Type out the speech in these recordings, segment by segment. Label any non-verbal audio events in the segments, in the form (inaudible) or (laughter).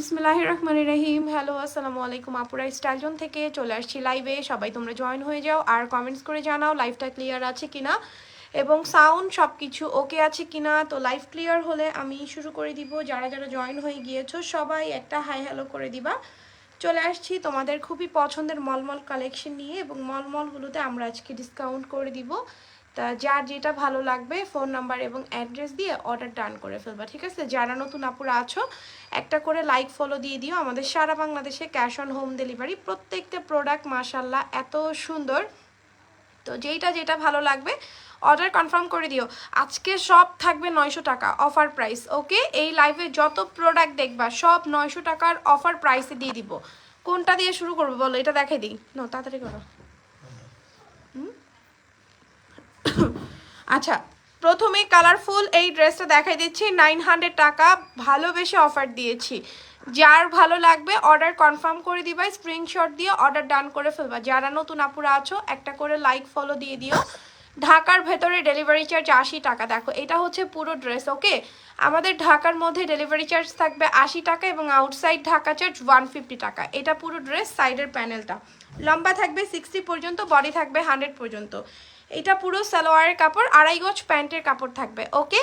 বিসমিল্লাহ রহমান রহিম। হ্যালো, আসসালামু আলাইকুম আপুরা স্টাইলজন থেকে চলে আসছি লাইভে। সবাই তোমরা জয়েন হয়ে যাও আর কমেন্টস করে জানাও লাইভটা ক্লিয়ার আছে কিনা এবং সাউন্ড সব কিছু ওকে আছে কিনা। তো লাইভ ক্লিয়ার হলে আমি শুরু করে দিব। যারা যারা জয়েন হয়ে গিয়েছো, সবাই একটা হাই হ্যালো করে দিবা। চলে আসছি তোমাদের খুবই পছন্দের মলমল কালেকশন নিয়ে এবং মলমলগুলোতে আমরা আজকে ডিসকাউন্ট করে দিব। তা যার যেটা ভালো লাগবে ফোন নাম্বার এবং অ্যাড্রেস দিয়ে অর্ডার ডান করে ফেলবা, ঠিক আছে? যারা নতুন আপুরা আছো, একটা করে লাইক ফলো দিয়ে দিও। আমাদের সারা বাংলাদেশে ক্যাশ অন হোম ডেলিভারি প্রত্যেকটা প্রোডাক্ট মাসাল্লাহ এত সুন্দর। তো যেইটা যেটা ভালো লাগবে অর্ডার কনফার্ম করে দিও। আজকে সব থাকবে নয়শো টাকা অফার প্রাইস ওকে এই লাইভে যত প্রোডাক্ট দেখবা, সব নয়শো টাকার অফার প্রাইসে দিয়ে দিব। কোনটা দিয়ে শুরু করব বলো? এটা দেখাই দিই। নো তাড়াতাড়ি করো। আচ্ছা প্রথমে কালারফুল এই ড্রেসটা দেখাই দিচ্ছি। নাইন হান্ড্রেড টাকা ভালোবেসে অফার দিয়েছি। যার ভালো লাগবে অর্ডার কনফার্ম করে দিবা স্ক্রিনশট দিয়ে অর্ডার ডান করে ফেলবা। যারা নতুন আপুরা আছো, একটা করে লাইক ফলো দিয়ে দিও। ঢাকার ভেতরে ডেলিভারি চার্জ আশি টাকা। দেখো, এটা হচ্ছে পুরো ড্রেস ওকে আমাদের ঢাকার মধ্যে ডেলিভারি চার্জ থাকবে আশি টাকা এবং outside Dhaka charge one fifty টাকা। এটা পুরো ড্রেস সাইডের প্যানেলটা লম্বা থাকবে সিক্সটি পর্যন্ত বডি থাকবে হান্ড্রেড পর্যন্ত। এটা পুরো সালোয়ারের কাপড়, আড়াই গজ প্যান্টের কাপড় থাকবে ওকে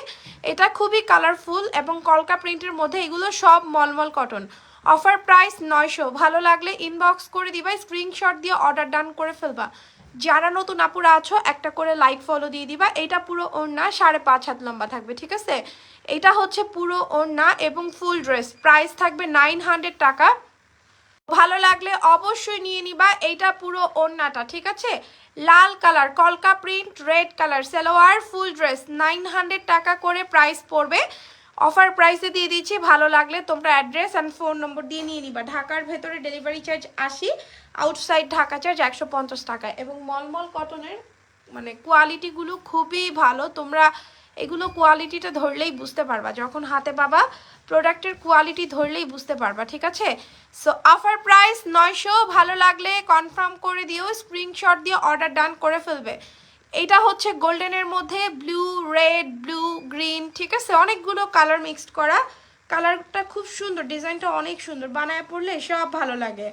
এটা খুবই কালারফুল এবং কলকা প্রিন্টের মধ্যে এগুলো সব মলমল কটন অফার প্রাইস নয়শো। ভালো লাগলে ইনবক্স করে দিবা স্ক্রিনশট দিয়ে অর্ডার ডান করে ফেলবা। যারা নতুন আপুরা আছো, একটা করে লাইক ফলো দিয়ে দিবা। এটা পুরো ওড়না, সাড়ে পাঁচ হাত লম্বা থাকবে, ঠিক আছে? এটা হচ্ছে পুরো ওড়না এবং ফুল ড্রেস প্রাইস থাকবে নাইন হান্ড্রেড টাকা। ভালো লাগলে অবশ্যই নিয়ে নিবা, এইটা পুরো ওড়নাটা, ঠিক আছে? লাল কালার, কলকা print, red colour, salwar, full dress, nine hundred টাকা করে প্রাইস পড়বে। অফার প্রাইসে দিয়ে দিচ্ছি, ভালো লাগলে তোমরা অ্যাড্রেস অ্যান্ড ফোন নম্বর দিয়ে নিয়ে নিবা। ঢাকার ভেতরে ডেলিভারি চার্জ আশি আউটসাইড ঢাকা চার্জ একশো পঞ্চাশ টাকা। এবং মলমল কটনের মানে কোয়ালিটিগুলো খুবই ভালো, তোমরা এগুলো কোয়ালিটিটা ধরলেই বুঝতে পারবা। যখন হাতে পাবা প্রোডাক্টের কোয়ালিটি ধরলেই বুঝতে পারবা, ঠিক আছে? সো অফার প্রাইস নয়শো, ভালো লাগলে কনফার্ম করে দিও স্ক্রিনশট দিয়ে অর্ডার ডান করে ফেলবে। এটা হচ্ছে গোল্ডেনের মধ্যে ব্লু রেড ব্লু গ্রিন ঠিক আছে? অনেকগুলো কালার মিক্সড করা। কালারটা খুব সুন্দর ডিজাইনটা অনেক সুন্দর। বানায় পড়লে সব ভালো লাগে।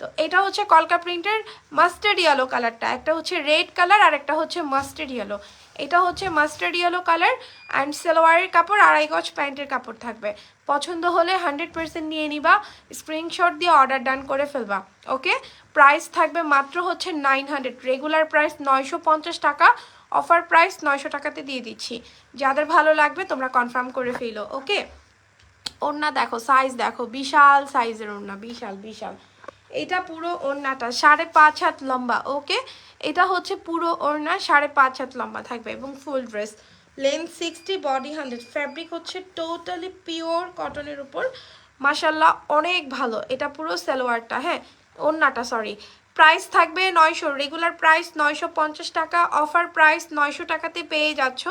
তো এটা হচ্ছে কলকা প্রিন্টের মাস্টার্ড ইয়েলো কালারটা একটা হচ্ছে রেড কালার আর একটা হচ্ছে মাস্টার্ড ইয়েলো এটা হচ্ছে মাস্টার্ড ইয়েলো কালার অ্যান্ড সালোয়ারের কাপড়, আড়াই গজ প্যান্টের কাপড় থাকবে। পছন্দ হলে হান্ড্রেড পার্সেন্ট নিয়ে নিবা স্ক্রিনশট দিয়ে অর্ডার ডান করে ফেলবা ওকে প্রাইস থাকবে মাত্র হচ্ছে নাইন হান্ড্রেড রেগুলার প্রাইস নয়শো পঞ্চাশ টাকা অফার প্রাইস নয়শো টাকাতে দিয়ে দিচ্ছি। যাদের ভালো লাগবে, তোমরা কনফার্ম করে ফেলো ওকে ওড়না দেখো সাইজ দেখো, বিশাল সাইজের ওড়না, বিশাল বিশাল। এটা পুরো ওড়নাটা, সাড়ে পাঁচ হাত লম্বা, ওকে? এটা হচ্ছে পুরো ওড়না, সাড়ে পাঁচ হাত লম্বা থাকবে এবং full dress. Length sixty body hundred fabric হচ্ছে টোটালি পিওর কটনের উপর। মাসাল্লাহ অনেক ভালো। এটা পুরো সালোয়ারটা হ্যাঁ? ওড়নাটা সরি প্রাইস থাকবে নয়শো। রেগুলার প্রাইস নয়শো পঞ্চাশ টাকা। অফার প্রাইস নয়শো টাকাতে পেয়ে যাচ্ছ।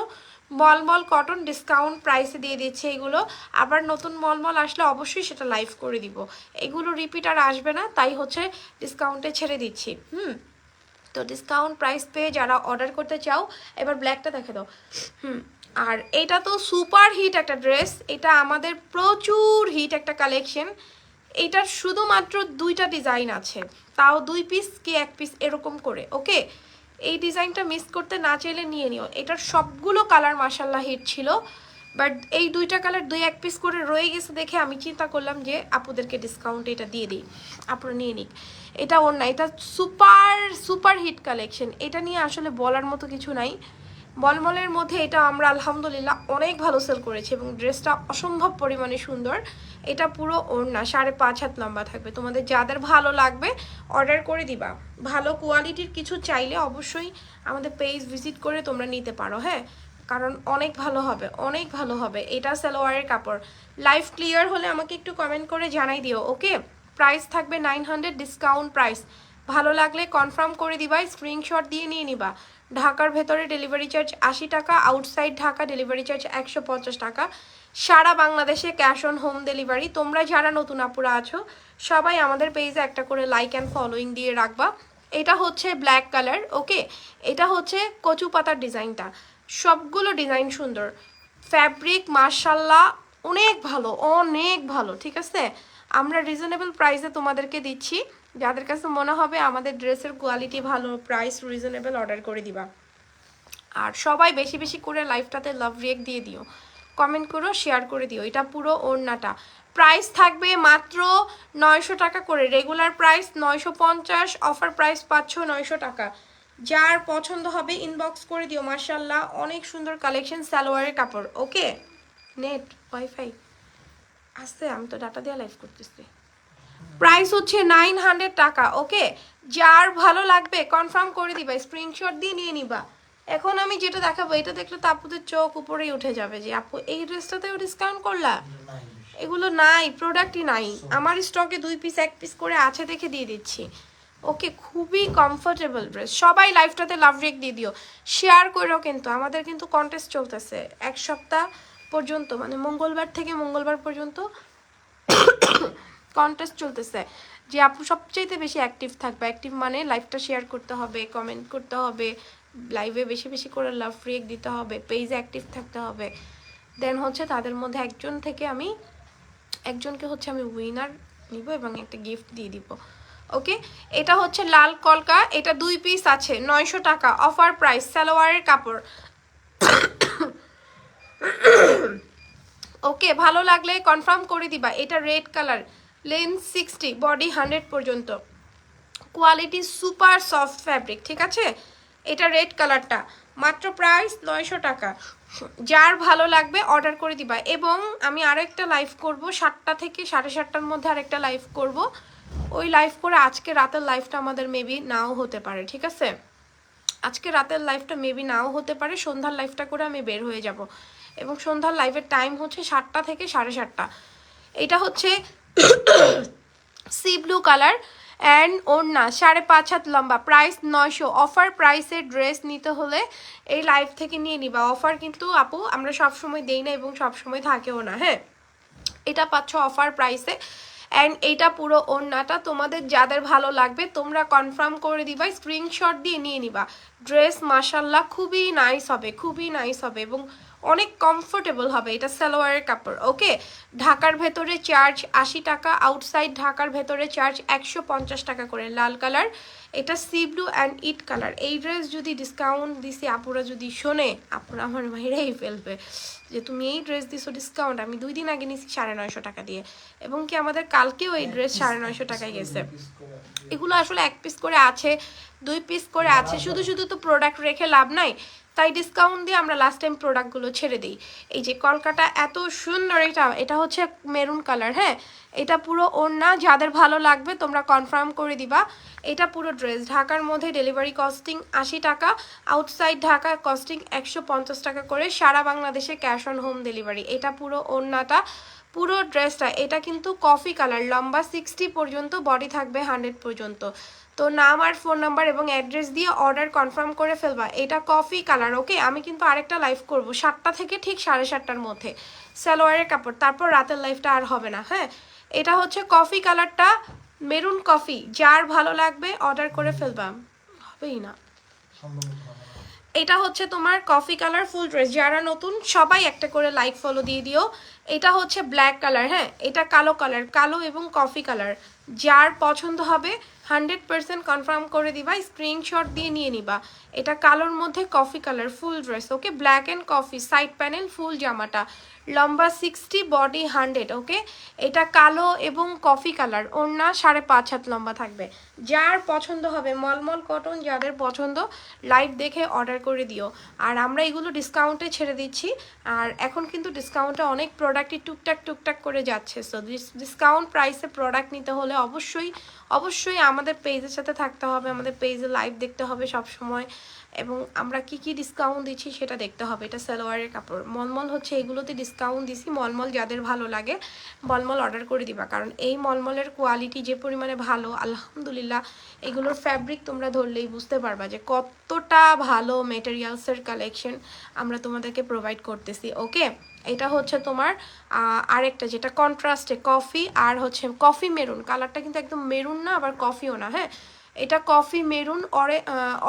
মলমল কটন ডিসকাউন্ট প্রাইসে দিয়ে দিচ্ছে এগুলো। আবার নতুন মলমল আসলে অবশ্যই সেটা লাইভ করে দিব। এগুলো রিপিট আর আসবে না, তাই হচ্ছে ডিসকাউন্টে ছেড়ে দিচ্ছি। হুম? তো ডিসকাউন্ট প্রাইস পেয়ে যারা অর্ডার করতে চাও, এবার ব্ল্যাকটা দেখে দাও। হুম, আর এটা তো সুপার হিট একটা ড্রেস এটা আমাদের প্রচুর হিট একটা কালেকশন এটার শুধুমাত্র দুইটা ডিজাইন আছে, তাও দুই পিস কি এক পিস এরকম করে ওকে এই ডিজাইনটা মিস করতে না চাইলে নিয়ে নিও। এটার সবগুলো কালার মাসাল্লাহ হিট ছিল। বাট এই দুইটা কালার দুই এক পিস করে রয়ে গেছে দেখে আমি চিন্তা করলাম যে আপুদেরকে ডিসকাউন্ট এটা দিয়ে দিই। আপুরা নিয়ে নিক। এটা ওর না, এটা সুপার সুপার হিট কালেকশন এটা নিয়ে আসলে বলার মতো কিছু নাই। বলমলের মধ্যে এটা আমরা আলহামদুলিল্লাহ অনেক ভালো সেল করেছি এবং ড্রেসটা অসম্ভব পরিমাণে সুন্দর। এটা পুরো ওড়না, সাড়ে পাঁচ হাত লম্বা থাকবে। তোমাদের যাদের ভালো লাগবে অর্ডার করে দিবা। ভালো কোয়ালিটির কিছু চাইলে অবশ্যই আমাদের পেজ ভিজিট করে তোমরা নিতে পারো হ্যাঁ? কারণ অনেক ভালো হবে, অনেক ভালো হবে। এটা সালোয়ারের কাপড়। লাইফ ক্লিয়ার হলে আমাকে একটু কমেন্ট করে জানাই দিও ওকে প্রাইস থাকবে নাইন হান্ড্রেড ডিসকাউন্ট প্রাইস ভালো লাগলে কনফার্ম করে দিবা স্ক্রিনশট দিয়ে নিয়ে নিবা। ঢাকার ভেতরে ডেলিভারি চার্জ আশি টাকা আউটসাইড ঢাকা ডেলিভারি চার্জ একশো পঞ্চাশ টাকা। সারা বাংলাদেশে ক্যাশ অন হোম ডেলিভারি তোমরা যারা নতুন আপুরা আছো, সবাই আমাদের পেজে একটা করে লাইক অ্যান্ড ফলোয়িং দিয়ে রাখবা। এটা হচ্ছে ব্ল্যাক কালার ওকে এটা হচ্ছে কচু পাতার ডিজাইনটা। সবগুলো ডিজাইন সুন্দর। ফ্যাব্রিক মার্শাল্লাহ অনেক ভালো অনেক ভালো, ঠিক আছে? আমরা রিজনেবল প্রাইসে তোমাদেরকে দিচ্ছি। যাদের কাছে মনে হবে আমাদের ড্রেসের কোয়ালিটি ভালো প্রাইস রিজনেবল অর্ডার করে দিবা। আর সবাই বেশি বেশি করে লাইফটাতে লাভ রিয়েক্ট দিয়ে দিও। কমেন্ট করো শেয়ার করে দিও। এটা পুরো ওড়নাটা। প্রাইস থাকবে মাত্র নয়শো টাকা করে। রেগুলার প্রাইস নয়শো পঞ্চাশ অফার প্রাইস পাচ্ছ নয়শো টাকা। যার পছন্দ হবে ইনবক্স করে দিও। মার্শাল্লাহ অনেক সুন্দর কালেকশন সালোয়ারের কাপড়। ওকে নেট ওয়াইফাই আসতে, আমি তো ডাটা দিয়ে লাইভ করতেছি। প্রাইস হচ্ছে নাইন হান্ড্রেড টাকা, ওকে? যার ভালো লাগবে, কনফার্ম করে দিবা, স্ক্রিনশট দিয়ে নিয়ে নিবা। এখন আমি যেটা দেখাবো, এটা দেখলে তো আপুদের চোখ উপরেই উঠে যাবে যে, আপু, এই ড্রেসটাতেও ডিসকাউন্ট করলা? এগুলো নাই প্রোডাক্টই নাই। আমার স্টকে দুই পিস এক পিস করে আছে দেখে দিয়ে দিচ্ছি। ওকে, খুবই কমফোর্টেবল ড্রেস সবাই লাইফটাতে লাভ রেক দিয়ে দিও। শেয়ার করো কিন্তু, আমাদের কিন্তু কন্টেস্ট চলতেছে। এক সপ্তাহ পর্যন্ত মানে মঙ্গলবার থেকে মঙ্গলবার পর্যন্ত কন্টেস্ট চলতেছে, যে আপু সবচাইতে বেশি অ্যাক্টিভ থাকবে। অ্যাক্টিভ মানে লাইভটা শেয়ার করতে হবে কমেন্ট করতে হবে লাইভে বেশি বেশি করে লাভ রিয়েক দিতে হবে পেজে অ্যাক্টিভ থাকতে হবে। দেন হচ্ছে তাদের মধ্যে একজন থেকে আমি, একজনকে হচ্ছে আমি উইনার নিব এবং একটা গিফট দিয়ে দিব। ওকে এটা হচ্ছে লাল কলকা, এটা দুই পিস আছে, নয়শো টাকা অফার প্রাইস সালোয়ারের কাপড়। (coughs) ওকে ভালো লাগলে কনফার্ম করে দিবা, এটা red colour length sixty, body hundred পর্যন্ত। কোয়ালিটি সুপার সফট ফ্যাব্রিক, ঠিক আছে? এটা রেড কালারটা, মাত্র প্রাইস নয়শো টাকা। যার ভালো লাগবে অর্ডার করে দিবা। এবং আমি আরেকটা লাইভ করব, সাতটা থেকে সাড়ে সাতটার মধ্যে আরেকটা লাইভ করব। ওই লাইভ করে আজকে রাতের লাইভটা আমাদের মেবি নাও হতে পারে, ঠিক আছে? আজকে রাতের লাইভটা মেবি নাও হতে পারে, সন্ধ্যার লাইভটা করে আমি বের হয়ে যাব। এবং সন্ধ্যার লাইভের টাইম হচ্ছে সাতটা থেকে সাড়ে সাতটা। এটা হচ্ছে সি ব্লু কালার অ্যান্ড ওড়না, সাড়ে পাঁচ হাত লম্বা, প্রাইস নয়শো। অফার প্রাইসের ড্রেস নিতে হলে এই লাইভ থেকে নিয়ে নিবা। অফার কিন্তু আপু আমরা সব সময় দেই না এবং সব সময় থাকেও না হ্যাঁ? এটা পাচ্ছ অফার প্রাইসে। অ্যান্ড এইটা পুরো ওড়নাটা তোমাদের যাদের ভালো লাগবে, তোমরা কনফার্ম করে দিবা, স্ক্রিনশট দিয়ে নিয়ে নিবা। ড্রেস মাসাল্লাহ খুবই নাইস হবে, খুবই নাইস হবে এবং অনেক কমফোর্টেবল হবে এটা সালোয়ারের কাপড় ওকে ঢাকার ভেতরে চার্জ আশি টাকা আউটসাইড ঢাকার ভেতরে চার্জ একশো পঞ্চাশ টাকা করে লাল কালার এটা সি ব্লু অ্যান্ড ইট কালার এই ড্রেস যদি ডিসকাউন্ট দিছি আপুরা যদি শোনে আপুরা আমার মাইরাই ফেলবে যে তুমি এই ড্রেস দিছো ডিসকাউন্ট আমি দুই দিন আগে নিছি সাড়ে নয়শো টাকা দিয়ে। এবং কি আমাদের কালকেও এই ড্রেস সাড়ে নয়শো টাকায় গেছে। এগুলো আসলে এক পিস করে আছে দুই পিস করে আছে শুধু শুধু তো প্রোডাক্ট রেখে লাভ নাই। তাই ডিসকাউন্ট দিয়ে আমরা লাস্ট টাইম প্রোডাক্টগুলো ছেড়ে দিই। এই যে কলকাটা এত সুন্দর এটা এটা হচ্ছে মেরুন কালার হ্যাঁ? এটা পুরো ওড়না, যাদের ভালো লাগবে তোমরা কনফার্ম করে দিবা। এটা পুরো ড্রেস ঢাকার মধ্যে ডেলিভারি কস্টিং আশি টাকা আউটসাইড ঢাকা কস্টিং একশো পঞ্চাশ টাকা করে, সারা বাংলাদেশে ক্যাশ অন হোম ডেলিভারি এটা পুরো ওড়নাটা, পুরো ড্রেসটা এটা কিন্তু কফি কালার লম্বা সিক্সটি পর্যন্ত বডি থাকবে হান্ড্রেড পর্যন্ত। তো নাম আর ফোন নাম্বার এবং অ্যাড্রেস দিয়ে অর্ডার কনফার্ম করে ফেলবা। এটা কফি কালার, ওকে? আমি কিন্তু আরেকটা লাইভ করব সাতটা থেকে ঠিক সাড়ে সাতটার মধ্যে। সালোয়ারের কাপড়, তারপর রাতের লাইফটা আর হবে না হ্যাঁ? এটা হচ্ছে কফি কালারটা, মেরুন কফি। যার ভালো লাগবে, অর্ডার করে ফেলবা। হবেই না? এটা হচ্ছে তোমার কফি কালার ফুল ড্রেস যারা নতুন, সবাই একটা করে লাইক ফলো দিয়ে দিও। এটা হচ্ছে ব্ল্যাক কালার হ্যাঁ? এটা কালো কালার কালো এবং কফি কালার যার পছন্দ হবে হান্ড্রেড পার্সেন্ট কনফার্ম করে দিবা, স্ক্রিনশট দিয়ে নিয়ে নিবা। এটা কালোর মধ্যে coffee colour full dress okay black and coffee side panel full জামাটা। লম্বা সিক্সটি বডি হান্ড্রেড ওকে এটা কালো এবং কফি কালার ওড়না সাড়ে পাঁচ হাত লম্বা থাকবে। যার পছন্দ হবে মলমল কটন যাদের পছন্দ লাইভ দেখে অর্ডার করে দিও। আর আমরা এগুলো ডিসকাউন্টে ছেড়ে দিচ্ছি। আর এখন কিন্তু ডিসকাউন্টে অনেক প্রোডাক্টই টুকটাক টুকটাক করে যাচ্ছে। সো ডিসকাউন্ট প্রাইসে প্রোডাক্ট নিতে হলে অবশ্যই অবশ্যই আমাদের পেজের সাথে থাকতে হবে। আমাদের পেজে লাইভ দেখতে হবে সব সময় এবং আমরা কি কি ডিসকাউন্ট দিচ্ছি সেটা দেখতে হবে। এটা সালোয়ারের কাপড়। মলমল হচ্ছে এগুলোতে ডিসকাউন্ট দিছি। মলমল যাদের ভালো লাগে, মলমল অর্ডার করে দিবা। কারণ এই মলমলের কোয়ালিটি যে পরিমাণে ভালো, আলহামদুলিল্লাহ, এগুলোর ফ্যাব্রিক তোমরা ধরলেই বুঝতে পারবা যে কতটা ভালো মেটেরিয়ালসের কালেকশন আমরা তোমাদেরকে প্রোভাইড করতেছি। ওকে এটা হচ্ছে তোমার আরেকটা যেটা কন্ট্রাস্টে কফি আর হচ্ছে কফি মেরুন কালারটা কিন্তু একদম মেরুন না, আবার কফিও না হ্যাঁ? এটা coffee, maroon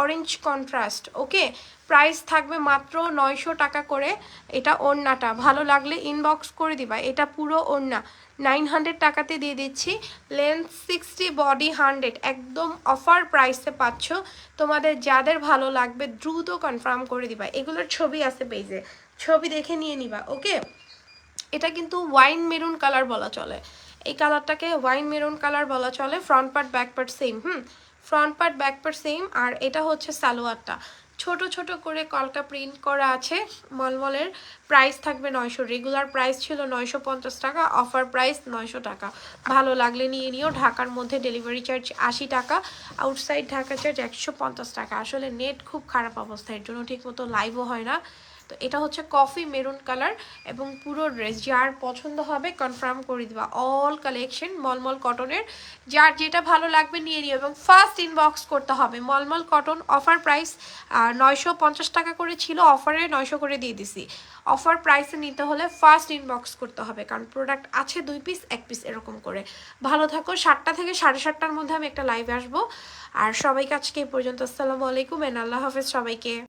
orange contrast okay price থাকবে মাত্র নয়শো টাকা করে এটা ওড়নাটা। ভালো লাগলে ইনবক্স করে দিবা, এটা পুরো ওড়না। নাইন হান্ড্রেড টাকাতে দিয়ে দিচ্ছি লেন্থ সিক্সটি বডি হান্ড্রেড একদম অফার প্রাইসে পাচ্ছ। তোমাদের যাদের ভালো লাগবে দ্রুত কনফার্ম করে দিবা। এগুলোর ছবি আছে পেজে ছবি দেখে নিয়ে নিবা ওকে এটা কিন্তু ওয়াইন মেরুন কালার বলা চলে। এই কালারটাকে ওয়াইন মেরুন কালার বলা চলে front part back part same hmm? Front part back part same আর এটা হচ্ছে সালোয়ারটা। ছোট ছোট করে কলকা প্রিন্ট করা আছে মলমলের প্রাইস থাকবে নয়শো রেগুলার প্রাইস ছিল নয়শো পঞ্চাশ টাকা অফার প্রাইস নয়শো টাকা। ভালো লাগলে নিয়ে নিও, ঢাকার মধ্যে ডেলিভারি চার্জ আশি টাকা আউটসাইড ঢাকা চার্জ একশো পঞ্চাশ টাকা। আসলে নেট খুব খারাপ অবস্থা, এর জন্য ঠিকমতো লাইভও হয় না। তো এটা হচ্ছে কফি মেরুন কালার এবং পুরো ড্রেস যার পছন্দ হবে কনফার্ম করে দিবা। অল কালেকশন মলমল কটনের। যার যেটা ভালো লাগবে নিয়ে নিও এবং ফার্স্ট ইনবক্স করতে হবে। মলমল কটন অফার প্রাইস নয়শো পঞ্চাশ টাকা করে ছিল অফারে নয়শো করে দিয়ে দিছি। অফার প্রাইসে নিতে হলে ফার্স্ট ইনবক্স করতে হবে কারণ প্রোডাক্ট আছে দুই পিস এক পিস এরকম করে। ভালো থাকো, সাতটা থেকে সাড়ে সাতটার মধ্যে আমি একটা লাইভে আসব। আর সবাইকে আজকে এই পর্যন্ত, আসসালামু আলাইকুম এন আল্লাহ হাফেজ সবাইকে।